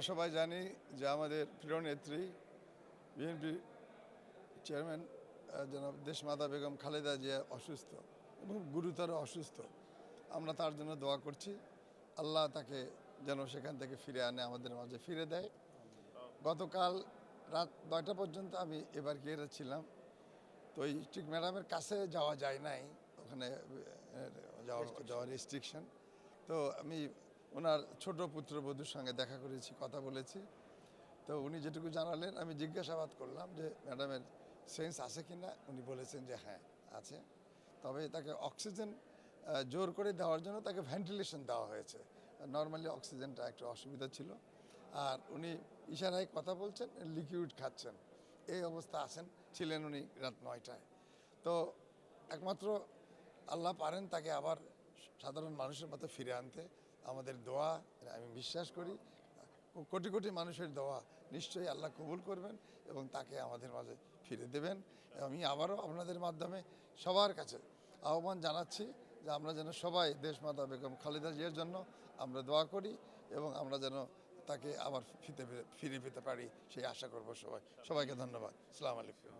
আমরা সবাই জানি যে আমাদের প্রিয় নেত্রী বিএনপি চেয়ারম্যান জনাব দেশমাতা বেগম খালেদা জিয়া অসুস্থ এবং গুরুতর অসুস্থ। আমরা তার জন্য দোয়া করছি। আল্লাহ তাকে যেন সেখান থেকে ফিরে আনে আমাদের মাঝে ফিরে দেয়। গতকাল রাত নয়টা পর্যন্ত আমি এবার গিয়ে ছিলাম। তো এই ঠিক ম্যাডামের কাছে যাওয়া যায় নাই। ওখানে আহ, যাওয়া যাওয়ার রেস্ট্রিকশন তো আমি ওনার ছোট পুত্রবধূর সঙ্গে দেখা করেছি, কথা বলেছি। তো উনি যেটুকু জানালেন, আমি জিজ্ঞাসাবাদ করলাম যে, ম্যাডামের সেন্স আছে কি না উনি বলেছেন যে হ্যাঁ আছে। তবে তাকে অক্সিজেন জোর করে দেওয়ার জন্য তাকে ভেন্টিলেশন দেওয়া হয়েছে। নর্মালি অক্সিজেনটা একটু অসুবিধা ছিল। আর উনি ইশারায় কথা বলছেন, লিকুইড খাচ্ছেন। এই অবস্থা আছেন, ছিলেন উনি রাত নয়টায়। তো একমাত্র আল্লাহ পারেন তাকে আবার সাধারণ মানুষের মতো ফিরে আনতে। আমাদের দোয়া, আমি বিশ্বাস করি, কোটি কোটি মানুষের দোয়া নিশ্চয়ই আল্লাহ কবুল করবেন এবং তাকে আমাদের মাঝে ফিরে দেবেন। আমি আবারও আপনাদের মাধ্যমে সবার কাছে আহ্বান জানাচ্ছি যে আমরা যেন সবাই দেশমাতা বেগম খালেদা জিয়ার জন্য আমরা দোয়া করি এবং আমরা যেন তাকে আবার ফিতে ফিরে পেতে পারি, সেই আশা করব সবাই। সবাইকে ধন্যবাদ। আসসালামু আলাইকুম।